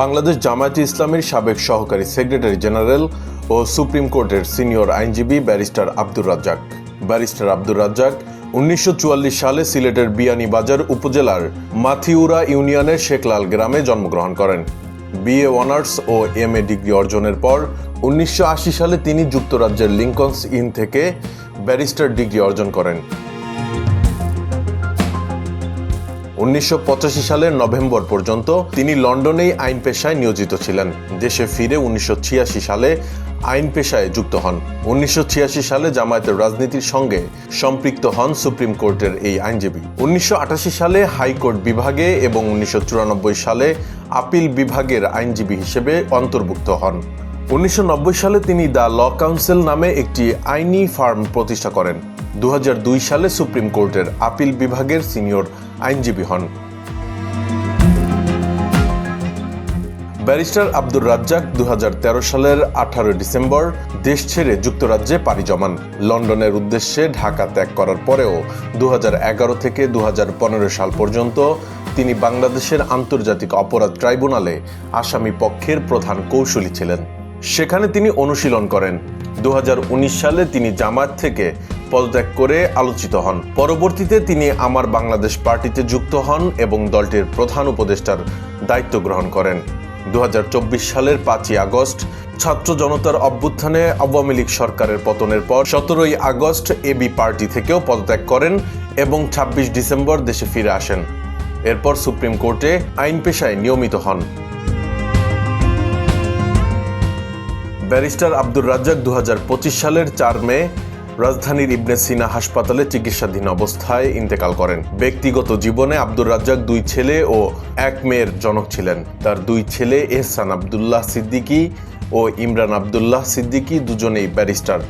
বাংলাদেশ জামায়াতে ইসলামের সাবেক সহকারী সেক্রেটারি জেনারেল ও সুপ্রিম কোর্টের সিনিয়র আইনজীবী ব্যারিস্টার আব্দুর রাজ্জাক। ব্যারিস্টার আব্দুর রাজ্জাক উনিশশো চুয়াল্লিশ সালে সিলেটের বিয়ানীবাজার উপজেলার মাথিউরা ইউনিয়নের শেখলাল গ্রামে জন্মগ্রহণ করেন। বিএ অনার্স ও এম এ ডিগ্রি অর্জনের পর উনিশশো আশি সালে তিনি যুক্তরাজ্যের লিঙ্কনস ইন থেকে ব্যারিস্টার ডিগ্রি অর্জন করেন। উনিশশো সালের নভেম্বর পর্যন্ত তিনি লন্ডনেই আইন পেশায় নিয়োজিত ছিলেন। দেশে ফিরে উনিশশো ছিয়াশি সালে আইন পেশায় যুক্ত হন। উনিশশো সালে জামায়াতের রাজনীতির সঙ্গে সম্পৃক্ত হন সুপ্রিম কোর্টের এই আইনজীবী। উনিশশো আটাশি সালে হাইকোর্ট বিভাগে এবং উনিশশো চুরানব্বই সালে আপিল বিভাগের আইনজীবী হিসেবে অন্তর্ভুক্ত হন। উনিশশো নব্বই সালে তিনি দ্য ল কাউন্সিল নামে একটি আইনি ফার্ম প্রতিষ্ঠা করেন। দু হাজার দুই সালে সুপ্রিম কোর্টের আপিল বিভাগের সিনিয়র আইনজীবী হন। ব্যারিস্টার আব্দুর রাজ্জাক দু হাজার তেরো সালের আঠারো ডিসেম্বর দেশ ছেড়ে যুক্তরাজ্যে পাড়ি জমান। লন্ডনের উদ্দেশ্যে ঢাকা ত্যাগ করার পরেও দু হাজার এগারো থেকে দু হাজার পনেরো সাল পর্যন্ত তিনি বাংলাদেশের আন্তর্জাতিক অপরাধ ট্রাইব্যুনালে আসামি পক্ষের প্রধান কৌশলী ছিলেন। সেখানে তিনি অনুশীলন করেন। দু হাজার উনিশ সালে তিনি জামায়াত থেকে পদত্যাগ করে আলোচিত হন। পরবর্তীতে তিনি আমার বাংলাদেশ পার্টিতে যুক্ত হন এবং দলটির প্রধান উপদেষ্টার দায়িত্ব গ্রহণ করেন। দু হাজার চব্বিশ সালের পাঁচই আগস্ট ছাত্র জনতার অভ্যুত্থানে আওয়ামী লীগ সরকারের পতনের পর সতেরোই আগস্ট এবি পার্টি থেকেও পদত্যাগ করেন এবং ২৬ ডিসেম্বর দেশে ফিরে আসেন। এরপর সুপ্রিম কোর্টে আইন পেশায় নিয়মিত হন। ব্যারিস্টার আব্দুর রাজ্জাক দু হাজার পঁচিশ সালের চার মে রাজধানীর ইবনে সিনা হাসপাতালে চিকিৎসাধীন অবস্থায় ইন্তেকাল করেন। ব্যক্তিগত জীবনে আব্দুর রাজ্জাক দুই ছেলে ও এক মেয়ের জনক ছিলেন। তার দুই ছেলে এহসান আবদুল্লাহ সিদ্দিকী ও ইমরান আবদুল্লাহ সিদ্দিকী দুজনেই ব্যারিস্টার।